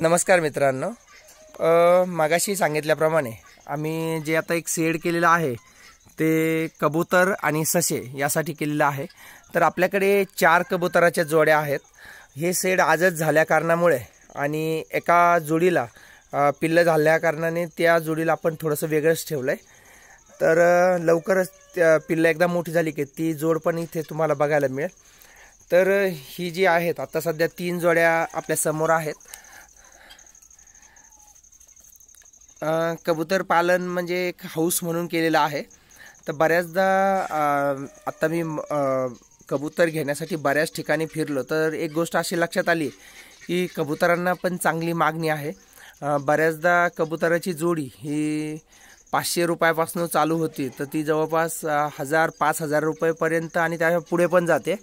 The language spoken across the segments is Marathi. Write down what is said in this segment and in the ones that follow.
नमस्कार मित्रांनो. मागाशी सांगितल्याप्रमाणे आम्ही जे आता एक शेड केलेलं आहे ते कबूतर आणि ससे यासाठी केलेलं आहे. तर आपल्याकडे चार कबुतराच्या जोड्या आहेत. हे शेड आजच झाल्या कारणामुळे आणि एका जोडीला पिल्लं झाल्या कारणाने त्या जोडीला आपण थोडंसं वेगळंच ठेवलं आहे तर लवकरच त्या पिल्लं एकदा मोठी झाली की ती जोड पण इथे तुम्हाला बघायला मिळेल. तर ही जी आहेत आता सध्या तीन जोड्या आपल्यासमोर आहेत. कबूतर पालन म्हणजे एक हाऊस म्हणून केलेलं आहे. तर बऱ्याचदा आत्ता मी कबूतर घेण्यासाठी बऱ्याच ठिकाणी फिरलो. तर एक गोष्ट अशी लक्षात आली की कबुतरांना पण चांगली मागणी आहे. बऱ्याचदा कबुतराची जोडी ही पाचशे रुपयापासून चालू होती. तर ती जवळपास हजार पाच हजार रुपयेपर्यंत आणि त्या पुढे पण जाते.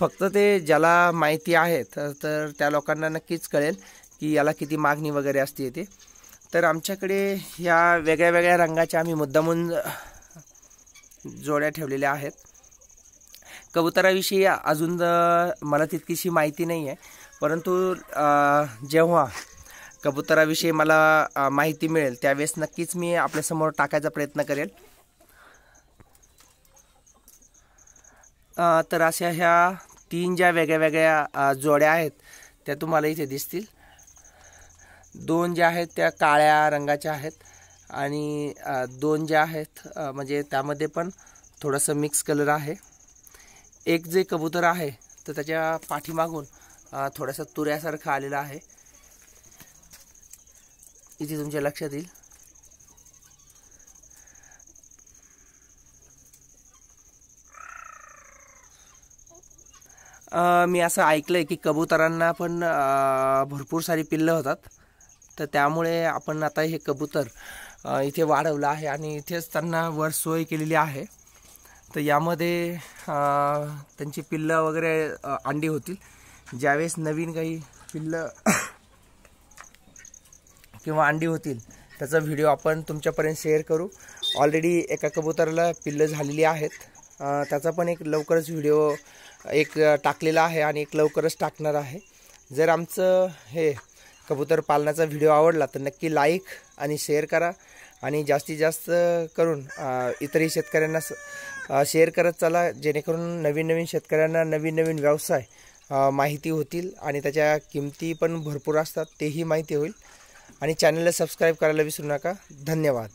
फक्त ते ज्याला माहिती आहे तर तर त्या लोकांना नक्कीच कळेल की याला किती मागणी वगैरे असते ते. तर आमच्याकडे ह्या वेगळ्या वेगळ्या रंगाच्या आम्ही मुद्दामून जोड्या ठेवलेल्या आहेत. कबुतराविषयी अजून मला तितकीशी माहिती नाही आहे परंतु जेव्हा कबुतराविषयी मला माहिती मिळेल त्यावेळेस नक्कीच मी आपल्यासमोर टाकायचा प्रयत्न करेल. तर अशा ह्या तीन ज्या वेगळ्या वेगळ्या जोड्या आहेत त्या तुम्हाला इथे दिसतील. दोन ज्या आहेत त्या काळ्या रंगाच्या आहेत आणि दोन ज्या आहेत म्हणजे त्यामध्ये पण थोडंसं मिक्स कलर आहे. एक जे कबूतर आहे तर त्याच्या पाठीमागून थोडासा तुऱ्यासारखं आलेलं आहे. इथे तुमच्या लक्षात येईल. मी असं ऐकलंय की कबुतरांना पण भरपूर सारी पिल्लं होतात. तर त्यामुळे आपण आता हे कबूतर इथे वाढवलं आहे आणि इथेच त्यांना वर सोय केलेली आहे. तर यामध्ये त्यांची पिल्लं वगैरे अंडी होतील. ज्यावेळेस नवीन काही पिल्लं किंवा अंडी होतील त्याचा व्हिडिओ आपण तुमच्यापर्यंत शेअर करू. ऑलरेडी एका कबुतराला पिल्लं झालेली आहेत. त्याचा पण एक लवकरच व्हिडिओ एक टाकलेला आहे आणि एक लवकरच टाकणार आहे. जर आमचं हे कबूतर पालनाचा व्हिडिओ आवडला तर नक्की लाईक आणि शेअर करा. आणि जास्तीत जास्त करून इतरही शेतकऱ्यांना स- शेअर करत चला. जेणेकरून नवीन नवीन शेतकऱ्यांना नवीन नवीन व्यवसाय माहिती होतील आणि त्याच्या किमती पण भरपूर असतात तेही माहिती होईल. आणि चॅनलला सबस्क्राईब करायला विसरू नका. धन्यवाद.